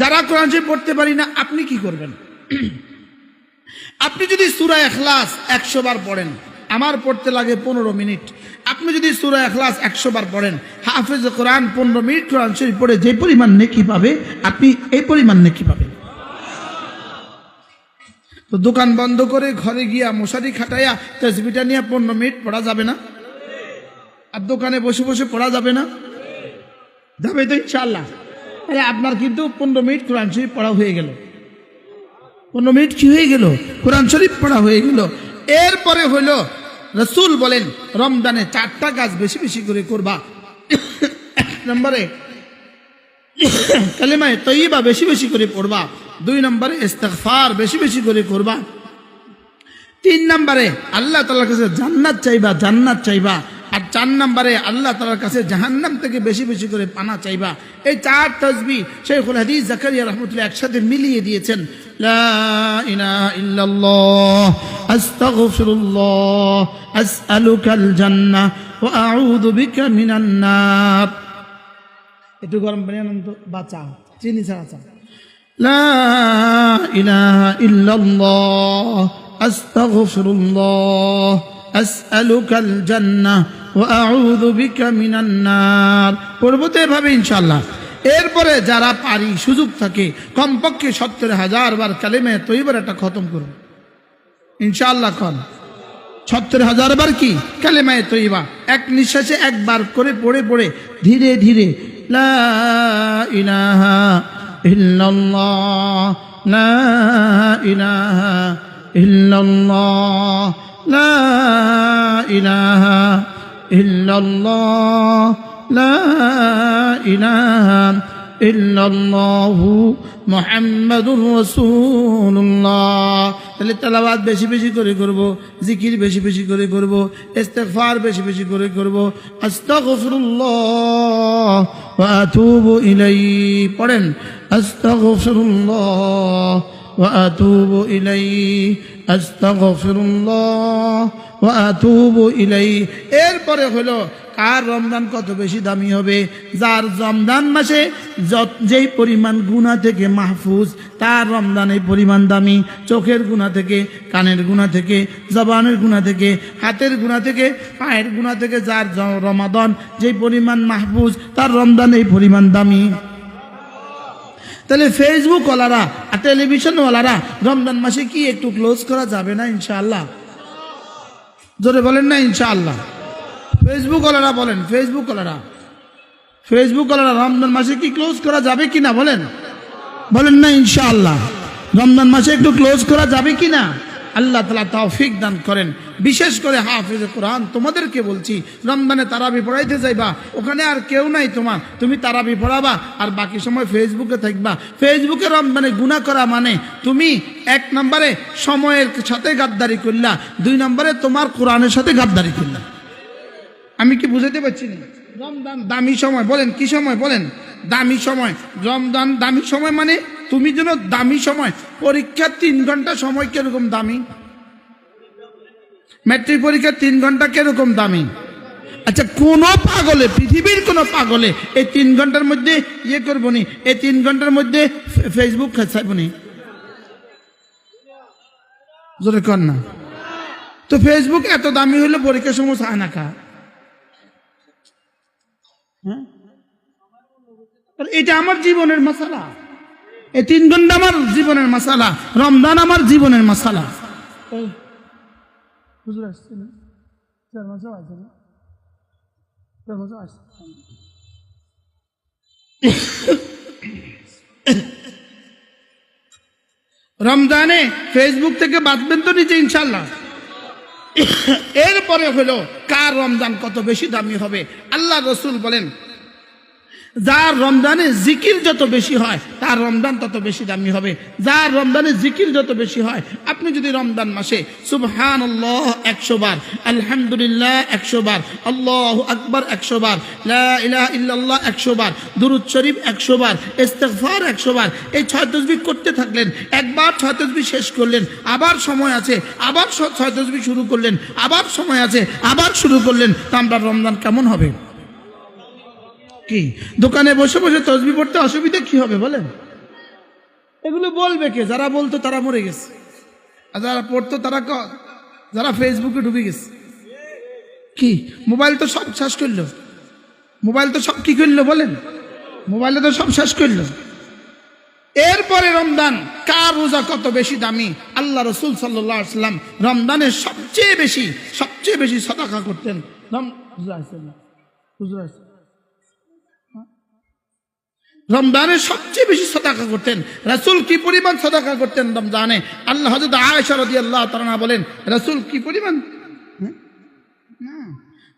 যারা কোরআন শরীফ পড়তে পারি না, আপনি কি করবেন? আপনি যদি সুরা এখলাস একশো বার পড়েন, আমার পড়তে লাগে পনেরো মিনিট। আপনি যদি সুরা এখলাস একশো বার পড়েন, হাফেজ কোরআন পনেরো মিনিট কোরআন শরীফ পড়ে যে পরিমাণ নেকি পাবে, আপনি এই পরিমাণ নেকি পাবেন। তো দোকান বন্ধ করে ঘরে গিয়া মশারি খাটাইয়া তসবিটা নিয়ে পনেরো মিনিট পড়া যাবে না? আর দোকানে বসে বসে পড়া যাবে না? যাবে তো ইনশাল্লাহ আরে আপনার কিন্তু পনেরো মিনিট কোরআন শরীফ পড়া হয়ে গেল। পনেরো মিনিট কি হয়ে গেল? কোরআন শরীফ পড়া হয়ে গেল। এরপরে হইল, রসুল বলেন, রমজানে চারটা কাজ বেশি বেশি করে করবা। নম্বরে, কালেমায় তৈবা বেশি বেশি করে পড়বা। দুই নম্বরে, ইস্তেগফার বেশি বেশি করে করবা। তিন নম্বরে, আল্লাহ তালার কাছে জান্নাত চাইবা জান্নাত চাইবা। আর চার নম্বরে আল্লাহ তালার কাছে জাহান্নাম থেকে বেশি বেশি করে পানা চাইবা এই চার তসবি শেখুল হাদিস জাকারিয়া রহমতুল্লাহ একসাথে মিলিয়ে দিয়েছেন লা ইলাহা ইল্লাল্লাহ আস্তাগফিরুল্লাহ আসআলুকাল জান্নাহ ওয়া আউযু বিকা মিনান নার একটু গরম পানি আনন্দ তো বাঁচা চিনি ছাড়া চা لا إله إلا الله أستغفر الله أسألك الجنة ও আউদুবিকা মিনান্নার ইনশাল্লাহ এরপরে যারা পারি সুযোগ থাকে, কমপক্ষে সত্তর হাজার বার কালেমে তৈবার একটা খতম করুন। ইনশাল্লাহ খন সত্তর হাজার বার কি? কালেমায় তৈবা। এক নিঃশ্বাসে একবার করে পড়ে পড়ে, ধীরে ধীরে। লা ইনাহা ইল্লাল্লাহ। ইল্লাল্লাহ, লা ইলাহা ইল্লাল্লাহু মুহাম্মাদুর রাসূলুল্লাহ। তাহলে তেলাওয়াত বেশি বেশি করে করব, জিকির বেশি বেশি করে করব, ইস্তেগফার বেশি বেশি করে করব। আস্তাগফিরুল্লাহ ওয়া পড়েন, আস্তাগফিরুল্লাহ ওয়া এরপরে হলো, কার রমজান কত বেশি দামি হবে? যার রমজান মাসে যেই পরিমাণ গুণা থেকে মাহফুজ, তার রমজান এই পরিমাণ দামি। চোখের গুণা থেকে, কানের গুণা থেকে, জবানের গুণা থেকে, হাতের গুণা থেকে, পায়ের গুণা থেকে যার রমাদন যেই পরিমাণ মাহফুজ, তার রমজান এই পরিমাণ দামি। তাহলে ফেসবুক ওয়ালারা আর টেলিভিশন ওয়ালারা রমজান মাসে কি একটু ক্লোজ করা যাবে না ইনশাআল্লাহ? জোরে বলেন না ইনশাআল্লাহ। ফেসবুক ওয়ালারা বলেন ফেসবুক ফেসবুকওয়ালারা ফেসবুক ওয়ালারা রমজান মাসে কি ক্লোজ করা যাবে কি না বলেন? বলেন না ইনশাআল্লাহ। রমজান মাসে একটু ক্লোজ করা যাবে কি না আল্লাহ তালা তৌফিক দান করেন। বিশেষ করে হাফিজ কোরআন, তোমাদেরকে বলছি, রমজানে তারাবি পড়াইতে যাইবা, ওখানে আর কেউ নাই তোমার। তুমি তারাবি পড়াবা, আর বাকি সময় ফেসবুকে থাকবা। ফেসবুকে রমজানে গুণা করা মানে তুমি এক নম্বরে সময়ের সাথে গাদ্দারি করলা, দুই নম্বরে তোমার কোরআনের সাথে গাদ্দারি করলা। আমি কি বুঝাতে পারছি না? রমজান দামি সময়, বলেন কি সময়, বলেন? দামি সময়, রমজান দামি সময় মানে তুমি যেন দামি সময়, পরীক্ষার তিন ঘণ্টা সময় কীরকম দামি? ম্যাট্রিক পরীক্ষার তিন ঘণ্টা কীরকম দামি? আচ্ছা কোন পাগলে, পৃথিবীর কোন পাগলে এই তিন ঘণ্টার মধ্যে ইয়ে করব নি? এই তিন ঘণ্টার মধ্যে ফেসবুক খেসাইব নি? জোরে কর না। তো ফেসবুক এত দামি হলে পরীক্ষার সময় চায় না খা হ্যাঁ? এটা আমার জীবনের মশালা। এই তিন ঘণ্টা আমার জীবনের মশালা রমজান আমার জীবনের মশালা হুজুর আসছে না? চার মাসও আসছে না? চার মাসও আসছে রমজানে ফেসবুক থেকে বাঁচবেন তো নিচে ইনশাল্লাহ এরপরে হলো কার রমজান কত বেশি দামি হবে? আল্লাহ রসুল বলেন যার রমজানে জিকির যত বেশি হয়, তার রমজান তত বেশি দামি হবে। যার রমজানে জিকির যত বেশি হয়, আপনি যদি রমজান মাসে সুবহান আল্লাহ একশো বার, আলহামদুলিল্লাহ একশো বার, আল্লাহ আকবর একশো বার, লা ইলাহা ইল্লাল্লাহ একশো বার, দুরুদ শরীফ একশো বার, ইস্তেগফার একশো বার, এই ছয় তসবি করতে থাকলেন, একবার ছয় তসবি শেষ করলেন, আবার সময় আছে, আবার ছয় তসবি শুরু করলেন, আবার সময় আছে, আবার শুরু করলেন, তা আমরা রমজান কেমন হবে? কি? দোকানে বসে বসে তসবি পড়তে অসুবিধা কি হবে বলেন? এগুলো বলবে কে? যারা বলতো তারা মরে গেছে। আর যারা পড়তো তারা যারা ফেসবুকে ঢুকে গেছে। কি? মোবাইল তো সব শেষ করল। মোবাইল তো সব কি করল বলেন? মোবাইলে তো সব শেষ করল। এরপরে রমদান কার রোজা কত বেশি দামি? আল্লাহ রসুল সাল্লাম রমদানের সবচেয়ে বেশি সবচেয়ে বেশি সদাকা করতেন। রম- হুজুর রমজানের সবচেয়ে বেশি সদাকা করতেন। রাসূল কি পরিমাণ সদাকা করতেন রমজানে? আল্লাহ হজরত আয়েশা রাদিয়াল্লাহু তাআলা বলেন, রাসূল কি পরিমাণ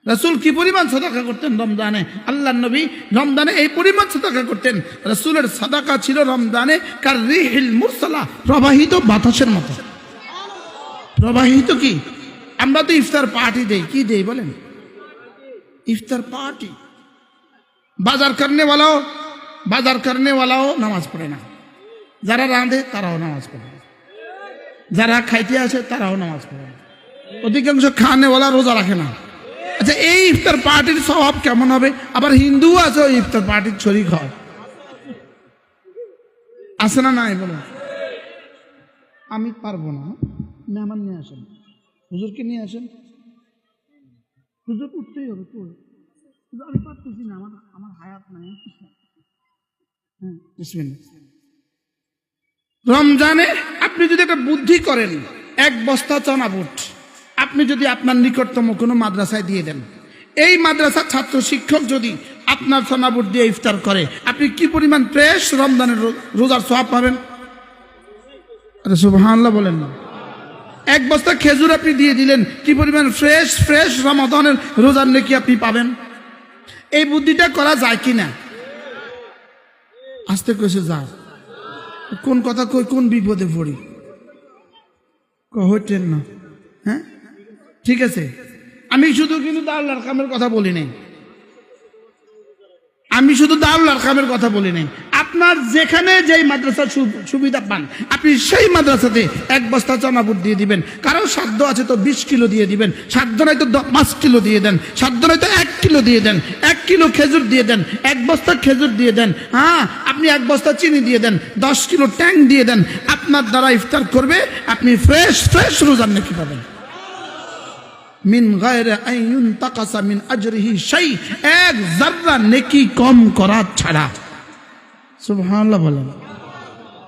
রাসূল কি পরিমাণ সদাকা করতেন রমজানে? আল্লাহ নবী রমজানে এই পরিমাণ সদাকা করতেন। রাসূলের সদাকা ছিল রমজানে কার রিহিল মুরসালা, প্রবাহিত বাতাসের মতো। প্রবাহিত কি? আমরা তো ইফতার পার্টি দেই, কি দেই বলেন? ইফতার পার্টি। বাজার করনে वालाও বাজার করনে वालाও নামাজ পড়ে না যারা রাঁধে তারাও নামাজ পড়ে না যারা খাইতে আসে তারাও নামাজ পড়ে না অধিকাংশ খানেওয়ালা রোজা রাখে না আচ্ছা এই ইফতার পার্টির স্বভাব কেমন হবে আবার হিন্দু আছে ওই ইফতার পার্টির শরিক হয় আছে না নাই বলো আমি পারব না মেহমান নিয়ে আসেন হুজুরকে নিয়ে আসেন হুজুর উঠতেই হবে তো আমি পারতেছি না আমার আমার হায়াত নাই। রমজানে আপনি যদি একটা বুদ্ধি করেন, এক বস্তা চনা বুট, আপনি যদি আপনার নিকটতম কোনো মাদ্রাসায় দিয়ে দেন, এই মাদ্রাসার ছাত্র শিক্ষক যদি আপনার চনা বুট দিয়ে ইফতার করে, আপনি কি পরিমাণ ফ্রেশ রমজানের রোজার সব পাবেন? বলেন। না এক বস্তা খেজুর আপনি দিয়ে দিলেন, কি পরিমাণ ফ্রেশ ফ্রেশ রমাদানের রোজার নাকি আপনি পাবেন? এই বুদ্ধিটা করা যায় কি না আস্তে কইছে যা কোন কথা কই, কোন বিপদে পড়ি? হইতেন না। হ্যাঁ? ঠিক আছে। আমি শুধু কিন্তু আল্লাহর কামের কথা বলি নাই। আমি শুধু দারুল আরকামের কথা বলি নাই। আপনার যেখানে যেই মাদ্রাসার সুবিধা পান, আপনি সেই মাদ্রাসাতে এক বস্তা চনাপুর দিয়ে দিবেন। কারও সাধ্য আছে তো বিশ কিলো দিয়ে দিবেন, সাধ্য নাই তো পাঁচ কিলো দিয়ে দেন, সাধ্য নাই তো এক কিলো দিয়ে দেন, এক কিলো খেজুর দিয়ে দেন, এক বস্তা খেজুর দিয়ে দেন হ্যাঁ আপনি এক বস্তা চিনি দিয়ে দেন, দশ কিলো ট্যাঙ্ক দিয়ে দেন, আপনার দ্বারা ইফতার করবে, আপনি ফ্রেশ ফ্রেশ রোজার নাকি পাবেন। মিন গায়রে আইয়ুন তাকাসা মিন আজরিহি শাই, এক জাররা নেকি কম করা ছাড়া। সুবহানাল্লাহ বলেন।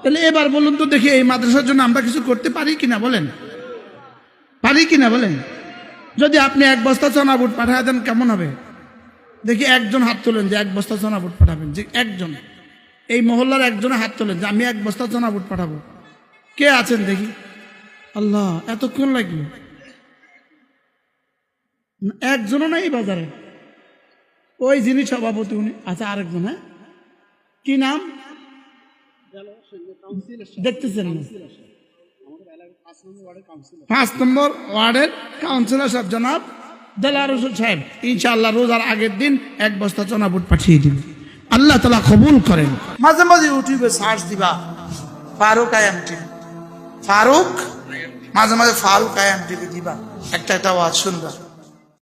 তাহলে এবার বলুন তো দেখি এই মাদ্রাসার জন্য আমরা কিছু করতে পারি কিনা বলেন। পারি কিনা বলেন? যদি আপনি এক বস্তা চনা বুট পাঠায় দেন, কেমন হবে? দেখি একজন হাত তোলেন যে এক বস্তা চনা বুট পাঠাবেন, যে একজন। এই মহল্লার একজনে হাত তোলেন যে আমি এক বস্তা চনা বুট পাঠাবো। কে আছেন দেখি? আল্লাহ, এতক্ষণ লাগবে একজনও নাই বাজারে। ওই যিনি সভাপতি, উনি আচ্ছা আরেকজন হ্যাঁ? কি নাম? দেখতেছেন পাঁচ নম্বর ওয়ার্ডের কাউন্সিলর সাহেব, জনাব দেলার সাহেব। ইনশাআল্লাহ রোজার আগের দিন এক বস্তা চনাবুট পাঠিয়ে দিন আল্লাহ তালা কবুল করেন। মাঝে মাঝে ইউটিউবে সার্চ দিবা, ফারুক আয়াম টিভি ফারুক? মাঝে মাঝে ফারুক আয়াম টিভি দিবা। একটা একটা আওয়াজ শুনবা।